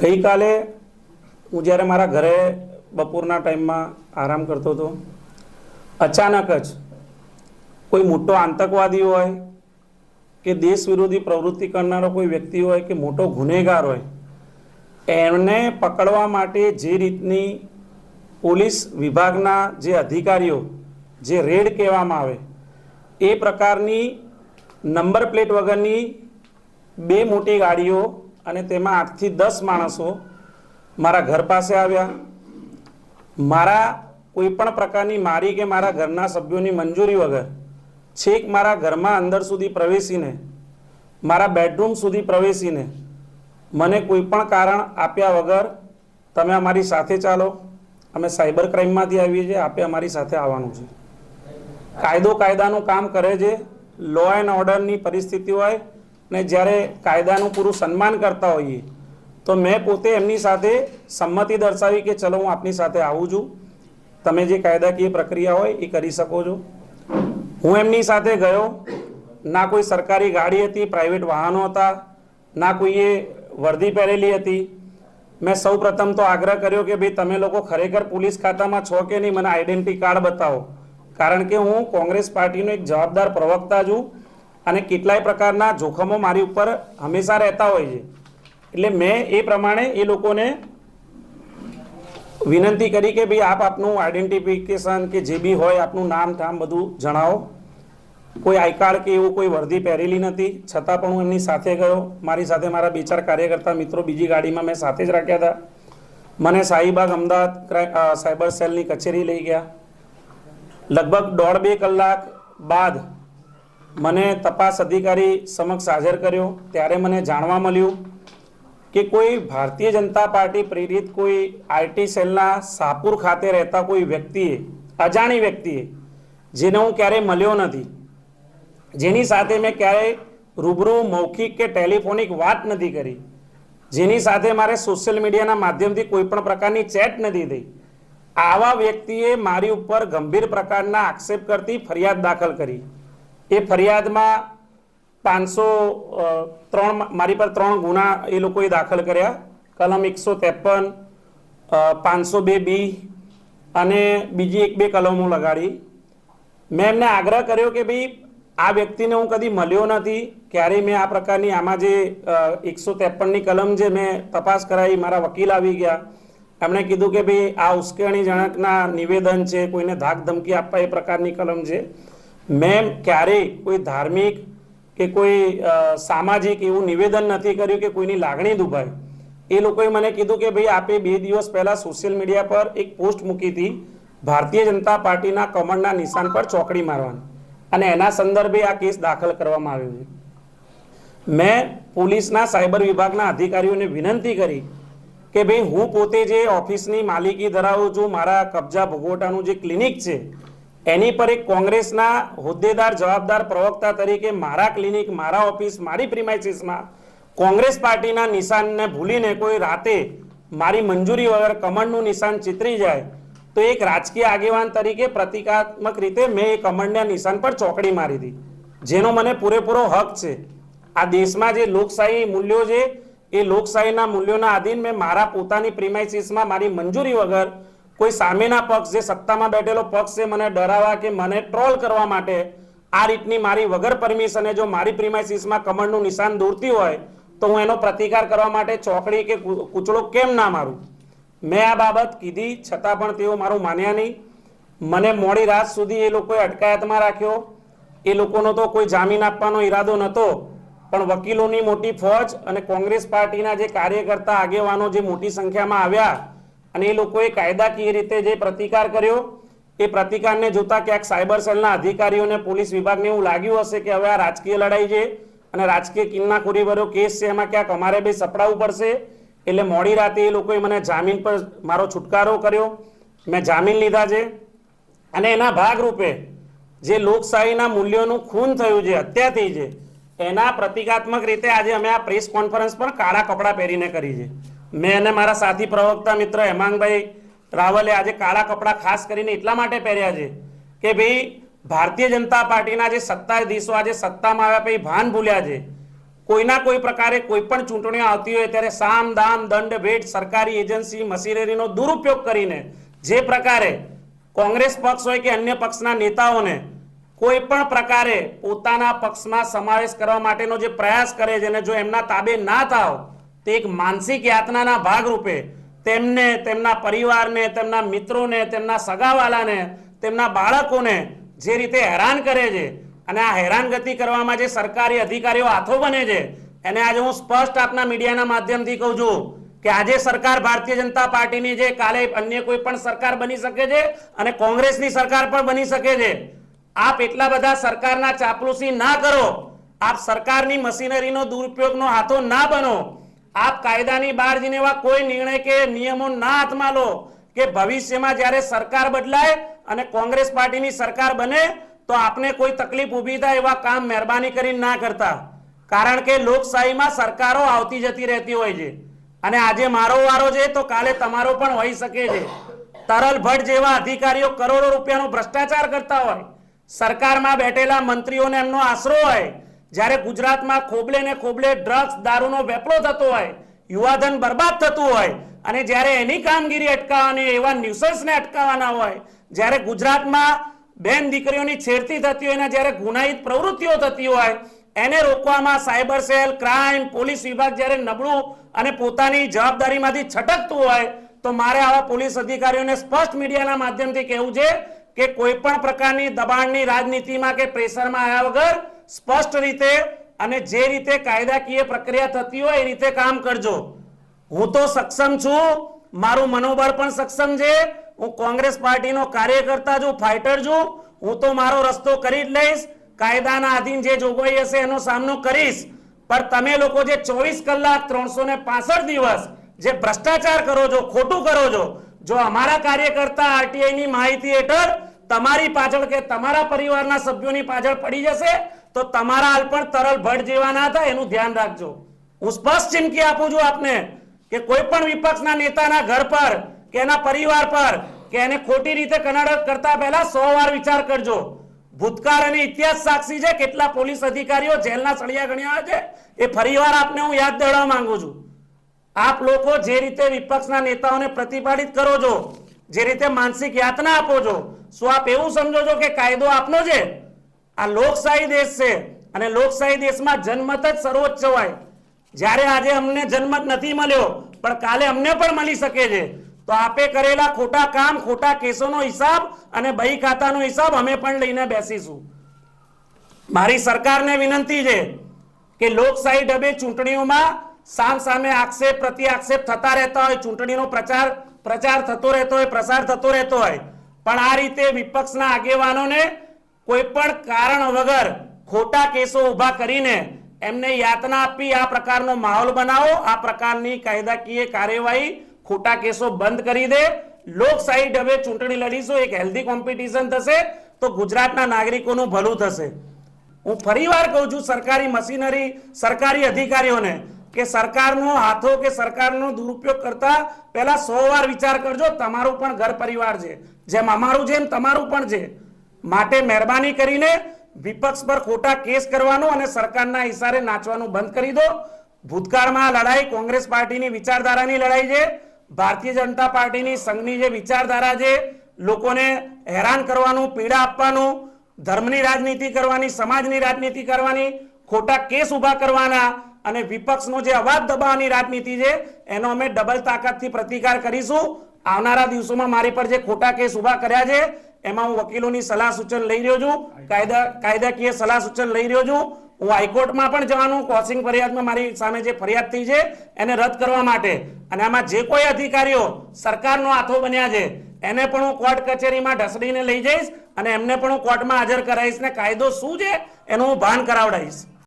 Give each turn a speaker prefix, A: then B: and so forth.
A: ગઈકાલે હું જ્યારે મારા ઘરે બપોરના ટાઈમમાં આરામ કરતો હતો, અચાનક જ કોઈ મોટો આતંકવાદી હોય કે દેશ વિરોધી પ્રવૃત્તિ કરનારો કોઈ વ્યક્તિ હોય કે મોટો ગુનેગાર હોય, એમને પકડવા માટે જે રીતની પોલીસ વિભાગના જે અધિકારીઓ, જે રેડ કહેવામાં આવે, એ પ્રકારની નંબર પ્લેટ વગરની બે મોટી ગાડીઓ અને તેમાં આઠથી દસ માણસો મારા ઘર પાસે આવ્યા. મારા કોઈ પણ પ્રકારની મારી કે મારા ઘરના સભ્યોની મંજૂરી વગર છેક મારા ઘરમાં અંદર સુધી પ્રવેશીને, મારા બેડરૂમ સુધી પ્રવેશીને મને કોઈ પણ કારણ આપ્યા વગર તમે અમારી સાથે ચાલો. અમે સાયબર ક્રાઇમમાંથી આવીએ છીએ, આપે અમારી સાથે આવવાનું છે. કાયદો કાયદાનું કામ કરે છે. લો એન્ડ ઓર્ડરની પરિસ્થિતિ હોય ને જ્યારે કાયદાનું પૂરું સન્માન કરતા હોઈએ, તો મેં પોતે એમની સાથે સંમતિ દર્શાવી કે ચલો હું આપની સાથે આવું છું. તમે જે કાયદાકીય પ્રક્રિયા હોય એ કરી શકો છો. હું એમની સાથે ગયો. ના કોઈ સરકારી ગાડી હતી પ્રાઇવેટ વાહનો હતા, ના કોઈએ વર્દી પહેરેલી હતી. મેં સૌ પ્રથમ તો આગ્રહ કર્યો કે ભાઈ તમે લોકો ખરેખર પોલીસ ખાતામાં છો કે નહીં, મને આઈડેન્ટિટી કાર્ડ બતાવો. કારણ કે હું કોંગ્રેસ પાર્ટીનો એક જવાબદાર પ્રવક્તા છું. અને કેટલાય પ્રકારના જોખમો મારી ઉપર હંમેશા રહેતા હોય છે. એટલે મેં એ પ્રમાણે એ લોકોને વિનંતી કરી કે ભાઈ આપ આપનું આઈડેન્ટિફિકેશન કે જે બી હોય આપનું નામ ઠામ બધું જણાવો. કોઈ આઈ કાર્ડ કે એવું કોઈ વર્દી પહેરેલી નથી, છતાં પણ હું એમની સાથે ગયો. મારી સાથે મારા બે ચાર કાર્યકર્તા મિત્રો બીજી ગાડીમાં મેં સાથે જ રાખ્યા હતા. મને શાહીબાગ અમદાવાદ સાયબર સેલની કચેરી લઈ ગયા. લગભગ દોઢ બે કલાક બાદ મને તપાસ અધિકારી સમક્ષ હાજર કર્યો. ત્યારે મને જાણવા મળ્યું કે કોઈ ભારતીય જનતા પાર્ટી પ્રેરિત કોઈ આઈટી સેલના સાપુર ખાતે રહેતા કોઈ વ્યક્તિએ, અજાણી વ્યક્તિએ, જેને હું ક્યારેય મળ્યો નથી. જેની સાથે મેં ક્યારેય રૂબરૂ મૌખિક કે ટેલિફોનિક વાત નથી કરી. જેની સાથે મારે સોશિયલ મીડિયાના માધ્યમથી કોઈ પણ પ્રકારની ચેટ નથી થઈ. આવા વ્યક્તિએ મારી ઉપર ગંભીર પ્રકારના આક્ષેપ કરતી ફરિયાદ દાખલ કરી. એ ફરિયાદમાં પાંચસો ત્રણ મારી પર ત્રણ ગુના એ લોકોએ દાખલ કર્યા. કલમ એકસો ત્રેપન પાંચસો બે બી અને બીજી એક બે કલમો લગાડી. મેં એમને આગ્રહ કર્યો કે ભાઈ આ વ્યક્તિને હું કદી મળ્યો નથી. ક્યારેય મેં આ પ્રકારની આમાં જે એકસો ત્રેપનની કલમ જે મેં તપાસ કરાવી, મારા વકીલ આવી ગયા. એમણે કીધું કે ભાઈ આ ઉશ્કેરણીજનકના નિવેદન છે, કોઈને ધાક ધમકી આપવા એ પ્રકારની કલમ છે. મેં ક્યારેય કોઈ ધાર્મિક કે કોઈ સામાજિક એવું નિવેદન નથી કર્યું કે કોઈની લાગણી દુભાય. એ લોકોએ મને કીધું કે ભાઈ આપે બે દિવસ પહેલા સોશિયલ મીડિયા પર એક પોસ્ટ મૂકી હતી, ભારતીય જનતા પાર્ટીના કમળના નિશાન પર ચોકડી મારવાની. અને એના સંદર્ભે આ કેસ દાખલ કરવામાં આવ્યો છે. મેં પોલીસના સાયબર વિભાગના અધિકારીઓને વિનંતી કરી કે ભાઈ હું પોતે જે ઓફિસની માલિકી ધરાવું છું, મારા કબજા ભોગવટાનું જે ક્લિનિક છે એની પર એક કોંગ્રેસના હોદ્દેદાર, જવાબદાર પ્રવક્તા તરીકે મારા ક્લિનિક, મારા ઓફિસ, મારી પ્રિમાઇસીસમાં કોંગ્રેસ પાર્ટીના નિશાનને ભૂલીને કોઈ રાતે મારી મંજૂરી વગર કમળનું નિશાન ચિતરી જાય, તો એક રાજકીય આગેવાન તરીકે પ્રતિકાત્મક રીતે મેં એ કમળના નિશાન પર ચોકડી મારી હતી. જેનો મને પૂરેપૂરો હક છે. આ દેશમાં જે લોકશાહી મૂલ્યો છે, એ લોકશાહીના મૂલ્યોના આધીન મેં મારા પોતાની પ્રિમાઇસીસમાં મારી મંજૂરી વગર કોઈ સામેના પક્ષ જે સત્તામાં બેઠેલો પક્ષ છે, મને ડરાવવા કે મને ટ્રોલ કરવા માટે આ રીતની મારી વગર પરમિશને જો મારી પ્રિમાઇસીસમાં કમળનું નિશાન દોરતી હોય, તો હું એનો પ્રતિકાર કરવા માટે ચોકડી કે, કૂચડો કેમ ના મારું? મેં આ બાબત કીધી, છતાં પણ તેઓ મારું માન્યા નહીં. મને મોડી રાત સુધી એ લોકોએ અટકાયતમાં રાખ્યો. એ લોકોનો તો કોઈ જામીન આપવાનો ઈરાદો નહોતો. પણ વકીલોની મોટી ફોજ અને કોંગ્રેસ પાર્ટીના જે કાર્યકર્તા આગેવાનો જે મોટી સંખ્યામાં આવ્યા અને એ લોકોએ કાયદાકીય રીતે જે પ્રતિકાર કર્યો, એ પ્રતિકારને જોતા ક્યાંક સાયબર સેલના અધિકારીઓને પોલીસ વિભાગને એવું લાગ્યું હશે કે હવે આ રાજકીય લડાઈ છે અને રાજકીય કિન્નાખોરી ભર્યો કેસ છે, એમાં ક્યાંક અમારે બી સપડાવવું પડશે. એટલે મોડી રાતે એ લોકોએ મને જામીન પર મારો છુટકારો કર્યો. મેં જામીન લીધા છે. અને એના ભાગરૂપે જે લોકશાહીના મૂલ્યોનું ખૂન થયું છે હત્યા થઈ છે એના પ્રતિકાત્મક રીતે આજે અમે આ પ્રેસ કોન્ફરન્સ પણ કાળા કપડાં પહેરીને કરી છે. મેં અને મારા સાથી પ્રવક્તા મિત્ર હેમાંગભાઈ રાવલે આજે કાળા કપડાં ખાસ કરીને એટલા માટે પહેર્યા છે કે ભાઈ, ભારતીય જનતા પાર્ટીના જે સત્તાધીશો આજે સત્તામાં આવ્યા પછી ભાન ભૂલ્યા છે. કોઈના કોઈ પ્રકારે કોઈ પણ ચૂંટણીઓ આવતી હોય ત્યારે સામ, દામ, દંડ, ભેટ, સરકારી એજન્સી, મશીનરીનો દુરુપયોગ કરીને જે પ્રકારે કોંગ્રેસ પક્ષ હોય કે અન્ય પક્ષના નેતાઓને કોઈ પણ પ્રકારે પોતાના પક્ષમાં સમાવેશ કરવા માટેનો જે પ્રયાસ કરે છે અને જો એમના તાબે ના થાવ તે એક માનસિક યાતનાના ભાગરૂપે તેમને, તેમના પરિવારને, તેમના મિત્રોને, તેમના સગાવાલાને, તેમના બાળકોને જે રીતે હેરાન કરે છે અને આ હેરાનગતિ કરવામાં જે સરકારી અધિકારીઓ હાથો બને છે, એને આજે હું સ્પષ્ટ આપના મીડિયાના માધ્યમથી કહું છું કે આજે સરકાર ભારતીય જનતા પાર્ટીની છે કાલે અન્ય કોઈ પણ સરકાર બની શકે છે અને કોંગ્રેસની સરકાર પણ બની શકે છે. આપ એટલા બધા સરકારના ચાપલુસી ના કરો. આપ સરકારની મશીનરીનો દુરુપયોગનો હાથો ના બનો. આપ કાયદાની બહાર જઈને એવા કોઈ નિર્ણય કે નિયમો ના હાથમાં લો કે ભવિષ્યમાં જ્યારે સરકાર બદલાય અને કોંગ્રેસ પાર્ટીની સરકાર બને, તો આપને કોઈ તકલીફ ઊભી થાય એવા કામ મહેરબાની કરીને ના કરતા. કારણ કે લોકશાહીમાં સરકારો આવતી જતી રહેતી હોય છે. અને આજે મારો વારો છે, તો કાલે તમારો પણ હોઈ શકે છે. તરલ ભટ્ટ જેવા અધિકારીઓ કરોડો રૂપિયાનો ભ્રષ્ટાચાર કરતા હોય. સરકારમાં બેઠેલા મંત્રીઓને એમનો આશરો હોય. જ્યારે ગુજરાતમાં ખોબલે ને ખોબલે ડ્રગ્સ દારૂનો વેપલો થતો હોય, યુવાધન બરબાદ થતું હોય, અને જ્યારે એની કામગીરી અટકાવવાની, એવા ન્યુસન્સને અટકાવવાના હોય, જ્યારે ગુજરાતમાં બેન દીકરીઓની છેડતી થતી હોય અને જ્યારે ગુનાહિત પ્રવૃત્તિઓ થતી હોય, એને રોકવામાં સાયબર સેલ ક્રાઇમ પોલીસ વિભાગ જ્યારે નબળું અને પોતાની જવાબદારીમાંથી છટકતું હોય, તો મારે આવા પોલીસ અધિકારીઓને સ્પષ્ટ મીડિયાના માધ્યમથી કહેવું છે કે કોઈ પણ પ્રકારની દબાણની રાજનીતિમાં કે પ્રેશરમાં આવ્યા વગર સ્પષ્ટ રીતે અને જે રીતે કાયદાકીય પ્રક્રિયા થતી હોય એ રીતે કામ કરજો. હું તો સક્ષમ છું, મારું મનોબળ પણ સક્ષમ છે, હું કોંગ્રેસ પાર્ટીનો કાર્યકર્તા છું, ફાઇટર છું, હું તો મારો રસ્તો કરી જ લઈશ, કાયદાના આધીન જે જોગવાઈ હશે એનો સામનો કરીશ. પણ તમે લોકો જે ચોવીસ કલાક ત્રણસો ને દિવસ જે ભ્રષ્ટાચાર કરો છો, ખોટું કરો છો, જો અમારા કાર્યકર્તા આરટીઆઈ ની માહિતી હેઠળ તમારી પાછળ કે તમારા પરિવારના સભ્યોની પાછળ પડી જશે તો તમારા હાલ પણ તરલ ભટ્ટ જેવા થાય, એનું ધ્યાન રાખજો. હું સ્પષ્ટ ચીમકી આપું છું આપને કે કોઈ પણ વિપક્ષના નેતાના ઘર પર કે એના પરિવાર પર કે એને ખોટી રીતે કનાડક કરતા પહેલા સો વાર વિચાર કરજો. ભૂતકાળ અને ઇતિહાસ સાક્ષી છે કેટલા પોલીસ અધિકારીઓ જેલના સળિયા ગણ્યા છે? એ ફરીવાર આપને હું યાદ દેવડાવવા માંગુ છું. આપ લોકો જે રીતે વિપક્ષના નેતાઓને પ્રતિપાદિત કરો છો, જે રીતે માનસિક યાતના આપો છો, શું આપ એવું સમજો છો કે કાયદો આપનો છે? આ લોકશાહી દેશ છે. અને લોકશાહી દેશમાં જનમત જ સર્વોચ્ચ હોય. જ્યારે આજે અમને જનમત નથી મળ્યો, પણ કાલે અમને પણ મળી શકે છે. તો આપે કરેલા ખોટા કામ, ખોટા કેસોનો હિસાબ અને બહી ખાતાનો હિસાબ અમે પણ લઈને બેસીશું. મારી સરકારને વિનંતી છે કે લોકશાહી ઢબે ચૂંટણીઓમાં સામ સામે આક્ષેપ પ્રતિ આક્ષેપ થતા રહેતા હોય, ચૂંટણીનો પ્રચાર પ્રચાર થતો રહેતો હોય, પ્રસાર થતો રહેતો હોય. પણ આ રીતે વિપક્ષના આગેવાનોને કોઈ પણ કારણ વગર ખોટા કેસો ઊભા કરીને એમને યાતના આપી આ પ્રકારનો માહોલ બનાવો, આ પ્રકારની કાયદાકીય કાર્યવાહી ખોટા કેસો બંધ કરી દે. લોકશાહી ઢબે ચૂંટણી લડીશું, એક હેલ્ધી કોમ્પિટિશન થશે તો ગુજરાતના નાગરિકોનું ભલું થશે. હું ફરીવાર કહું છું, સરકારી મશીનરી, સરકારી અધિકારીઓને કે સરકારનો હાથો કે સરકારનો દુરુપયોગ કરતા પહેલા સો વાર વિચાર કરજો, તમારું પણ ઘર પરિવાર છે. જેમ અમારું એમ તમારું પણ છે. માટે મહેરબાની કરીને વિપક્ષ પર ખોટા કેસ કરવાનો અને સરકારના ઇશારે નાચવાનું બંધ કરી દો. ભૂતકાળમાં લડાઈ કોંગ્રેસ પાર્ટીની વિચારધારાની લડાઈ છે. ભારતીય જનતા પાર્ટીની સંઘની જે વિચારધારા છે, લોકોને હેરાન કરવાનું, પીડા આપવાનું, ધર્મની રાજનીતિ કરવાની, સમાજની રાજનીતિ કરવાની, ખોટા કેસ ઊભા કરવાના અને વિપક્ષનો જે અવાજ દબાવવાની રાજનીતિ છે, એનો અમે ડબલ તાકાતથી પ્રતિકાર કરીશું. આવનારા દિવસોમાં મારી પર જે ખોટા કેસ ઊભા કર્યા છે એમાં હું વકીલોની સલાહ સૂચન લઈ રહ્યો છું, કાયદા કાયદાકીય સલાહ સૂચન લઈ રહ્યો છું. હું હાઈકોર્ટમાં પણ જવાનું ક્રોસિંગ ફરિયાદમાં મારી સામે જે ફરિયાદ થઈ છે, એને રદ કરવા માટે. અને આમાં જે કોઈ અધિકારીઓ સરકારનો હાથો બન્યા છે, એને પણ હું કોર્ટ કચેરીમાં ઢસડીને લઈ જઈશ અને એમને પણ હું કોર્ટમાં હાજર કરાવીશ ને કાયદો શું છે, એનું હું ભાન કરાવડાવીશ.